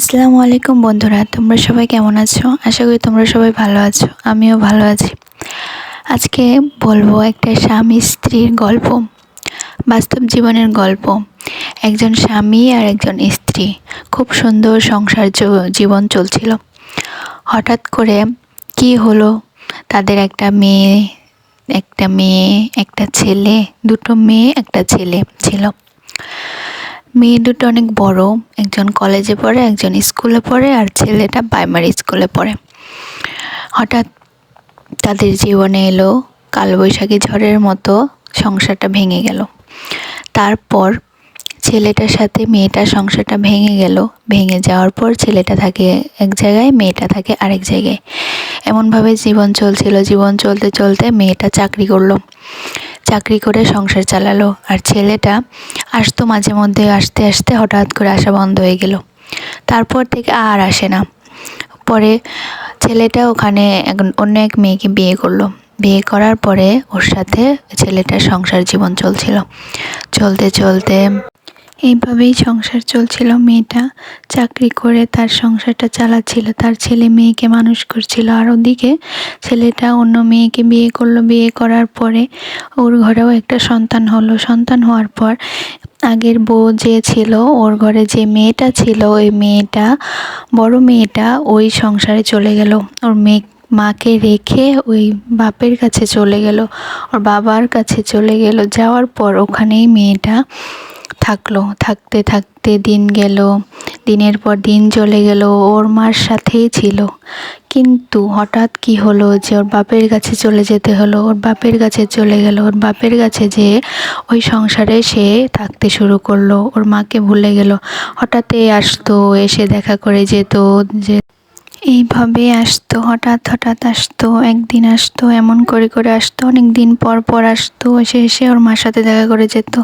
আসসালামু আলাইকুম বন্ধুরা, তোমরা সবাই কেমন আছো? আশা করি তোমরা সবাই ভালো আছো, আমিও ভালো আছি। আজকে বলব একটা স্বামী স্ত্রীর গল্প, বাস্তব জীবনের গল্প। একজন স্বামী আর একজন স্ত্রী, খুব সুন্দর সংসার জীবন চলছিল। হঠাৎ করে কি হলো? তাদের একটা মেয়ে একটা মেয়ে, একটা ছেলে, দুটো মেয়ে, একটা ছেলে ছিল। মেয়ে দুটো অনেক বড়, একজন কলেজে পড়ে, একজন স্কুলে পড়ে, আর ছেলেটা প্রাইমারি স্কুলে পড়ে। হঠাৎ তাদের জীবনে এলো কালবৈশাখী ঝড়ের মতো সংসারটা ভেঙে গেল। তারপর ছেলেটার সাথে মেয়েটার সংসারটা ভেঙে গেল। ভেঙে যাওয়ার পর ছেলেটা থাকে এক জায়গায়, মেয়েটা থাকে আরেক জায়গায়। এমনভাবে জীবন চলছিল। জীবন চলতে চলতে মেয়েটা চাকরি করল। চাকরি করে সংসার চালালো। আর ছেলেটা আসতো মাঝে মধ্যে, আসতে আসতে হঠাৎ করে আসা বন্ধ হয়ে গেল। তারপর থেকে আর আসে না। পরে ছেলেটা ওখানে অন্য এক মেয়েকে বিয়ে করল। বিয়ে করার পরে ওর সাথে ছেলেটার সংসার জীবন চলছিল। চলতে চলতে এইভাবেই সংসার চলছিল। মেয়েটা চাকরি করে তার সংসারটা চালাচ্ছিল। তার ছেলে মেয়েকে মানুষ করছিল। আর ওদিকে ছেলেটা অন্য মেয়েকে বিয়ে করল। বিয়ে করার পরে ওর ঘরেও একটা সন্তান হলো। সন্তান হওয়ার পর আগের বউ যে ছিল, ওর ঘরে যে মেয়েটা ছিল, ওই মেয়েটা, বড় মেয়েটা ওই সংসারে চলে গেল। ওর মেয়ে মাকে রেখে ওই বাপের কাছে চলে গেল। ওর বাবার কাছে চলে গেল। যাওয়ার পর ওখানেই মেয়েটা থাকল, থাকতে থাকতে দিন গেল, দিনের পর দিন চলে গেল, ওর মার সাথেই ছিল। কিন্তু হঠাৎ কি হলো যে ওর বাপের কাছে চলে যেতে হলো, ওর বাপের কাছে চলে গেল, ওর বাপের কাছে যে ওই সংসারে সে থাকতে শুরু করল, ওর মাকে ভুলে গেল। হঠাৎই আসতো, এসে দেখা করে যেত, যে এইভাবে আসতো, হঠাৎ হঠাৎ আসতো, একদিন আসতো, এমন করে করে আসতো অনেক দিন পর পর আসতো, এসে এসে ওর মার সাথে দেখা করে যেত।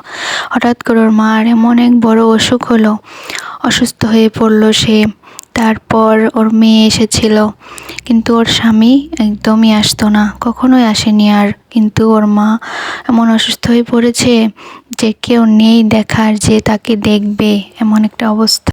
হঠাৎ করে ওর মার এমন এক বড় অসুখ হলো, অসুস্থ হয়ে পড়ল সে, তারপর ওর মেয়ে এসেছিল, কিন্তু ওর স্বামী একদমই আসতো না, কখনোই আসেনি আর, কিন্তু ওর মা এমন অসুস্থ হয়ে পড়েছে যে কেউ নেই দেখার, যে তাকে দেখবে, এমন একটা অবস্থা।